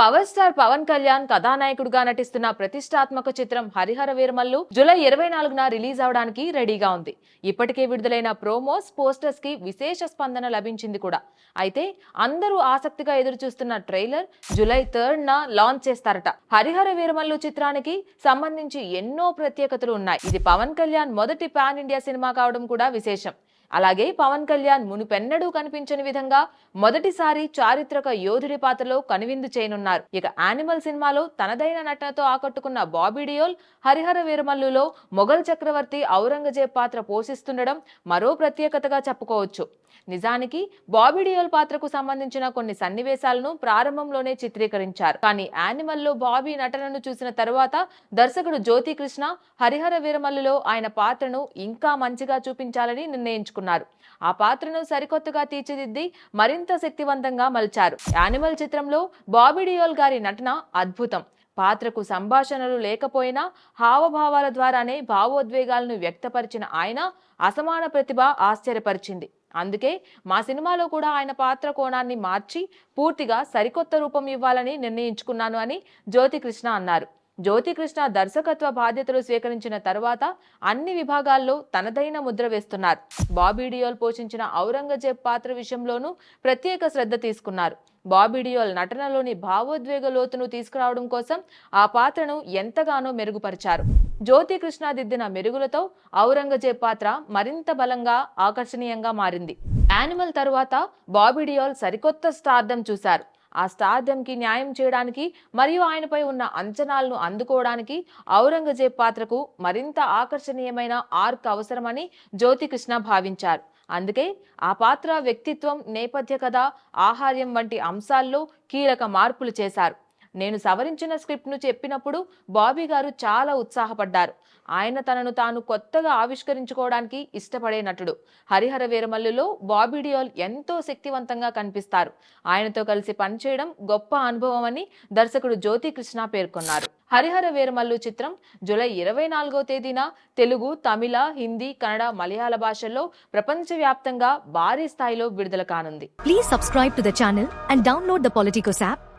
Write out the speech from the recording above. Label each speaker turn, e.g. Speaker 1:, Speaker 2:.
Speaker 1: Power star Pawan Kalyan కథానాయకుడుగా నటిస్తున్న ప్రతిష్టాత్మక చిత్రం హరిహర వీరమల్లు జూలై ఇరవై నాలుగున రిలీజ్ అవడానికి రెడీగా ఉంది. ఇప్పటికే విడుదలైన ప్రోమోస్ పోస్టర్స్కి విశేష స్పందన లభించింది కూడా. అయితే అందరూ ఆసక్తిగా ఎదురు చూస్తున్న ట్రైలర్ జూలై థర్డ్ న లాంచ్ చేస్తారట. హరిహర వీరమల్లు చిత్రానికి సంబంధించి ఎన్నో ప్రత్యేకతలు ఉన్నాయి. ఇది పవన్ కళ్యాణ్ మొదటి పాన్ ఇండియా సినిమా కావడం కూడా విశేషం. అలాగే పవన్ కళ్యాణ్ మునుపెన్నడూ కనిపించని విధంగా మొదటిసారి చారిత్రక యోధుడి పాత్రలో కనువిందు చేయనున్నారు. ఇక యానిమల్ సినిమాలో తనదైన నటనతో ఆకట్టుకున్న బాబీ డియోల్ హరిహర వీరమల్లులో మొఘల్ చక్రవర్తి ఔరంగజేబ్ పాత్ర పోషిస్తుండడం మరో ప్రత్యేకతగా చెప్పుకోవచ్చు. నిజానికి బాబీ డియోల్ పాత్రకు సంబంధించిన కొన్ని సన్నివేశాలను ప్రారంభంలోనే చిత్రీకరించారు. కానీ యానిమల్లో బాబీ నటనను చూసిన తరువాత దర్శకుడు జ్యోతి కృష్ణ హరిహర వీరమల్లులో ఆయన పాత్రను ఇంకా మంచిగా చూపించాలని నిర్ణయించుకున్నారు. ఆ పాత్రను సరికొత్తగా తీర్చిదిద్ది మరింత శక్తివంతంగా మలిచారు. యానిమల్ చిత్రంలో బాబీ డియోల్ గారి నటన అద్భుతం. పాత్రకు సంభాషణలు లేకపోయినా హావభావాల ద్వారానే భావోద్వేగాలను వ్యక్తపరిచిన ఆయన అసమాన ప్రతిభ ఆశ్చర్యపరిచింది. అందుకే మా సినిమాలో కూడా ఆయన పాత్ర కోణాన్ని మార్చి పూర్తిగా సరికొత్త రూపం ఇవ్వాలని నిర్ణయించుకున్నాను అని జ్యోతి కృష్ణ అన్నారు. జ్యోతికృష్ణ దర్శకత్వ బాధ్యతలు స్వీకరించిన తర్వాత అన్ని విభాగాల్లో తనదైన ముద్ర వేస్తున్నారు. బాబీడియోల్ పోషించిన ఔరంగజేబ్ పాత్ర విషయంలోనూ ప్రత్యేక శ్రద్ధ తీసుకున్నారు. బాబీడియోల్ నటనలోని భావోద్వేగ లోతును తీసుకురావడం కోసం ఆ పాత్రను ఎంతగానో మెరుగుపరిచారు. జ్యోతికృష్ణ దిద్దిన మెరుగులతో ఔరంగజేబ్ పాత్ర మరింత బలంగా ఆకర్షణీయంగా మారింది. యానిమల్ తరువాత బాబీడియోల్ సరికొత్త స్టార్డం చూశారు. ఆ స్టార్డమ్కి న్యాయం చేయడానికి మరియు ఆయనపై ఉన్న అంచనాలను అందుకోవడానికి ఔరంగజేబ్ పాత్రకు మరింత ఆకర్షణీయమైన ఆర్క్ అవసరమని జ్యోతికృష్ణ భావించారు. అందుకే ఆ పాత్ర వ్యక్తిత్వం నేపథ్య కథ ఆహార్యం వంటి అంశాల్లో కీలక మార్పులు చేశారు. నేను సవరించిన స్క్రిప్ట్ను చెప్పినప్పుడు బాబీ గారు చాలా ఉత్సాహపడ్డారు. ఆయన తనను తాను కొత్తగా ఆవిష్కరించుకోవడానికి ఇష్టపడే నటుడు. హరిహర వీరమల్లులో బాబీ డియోల్ ఎంతో శక్తివంతంగా కనిపిస్తారు. ఆయనతో కలిసి పనిచేయడం గొప్ప అనుభవం అని దర్శకుడు జ్యోతి కృష్ణ పేర్కొన్నారు. హరిహర వీరమల్లు చిత్రం జూలై ఇరవై నాలుగో తేదీన తెలుగు తమిళ హిందీ కన్నడ మలయాళ భాషల్లో ప్రపంచవ్యాప్తంగా భారీ స్థాయిలో విడుదల కానుంది.
Speaker 2: Please subscribe to the channel and download the politicos app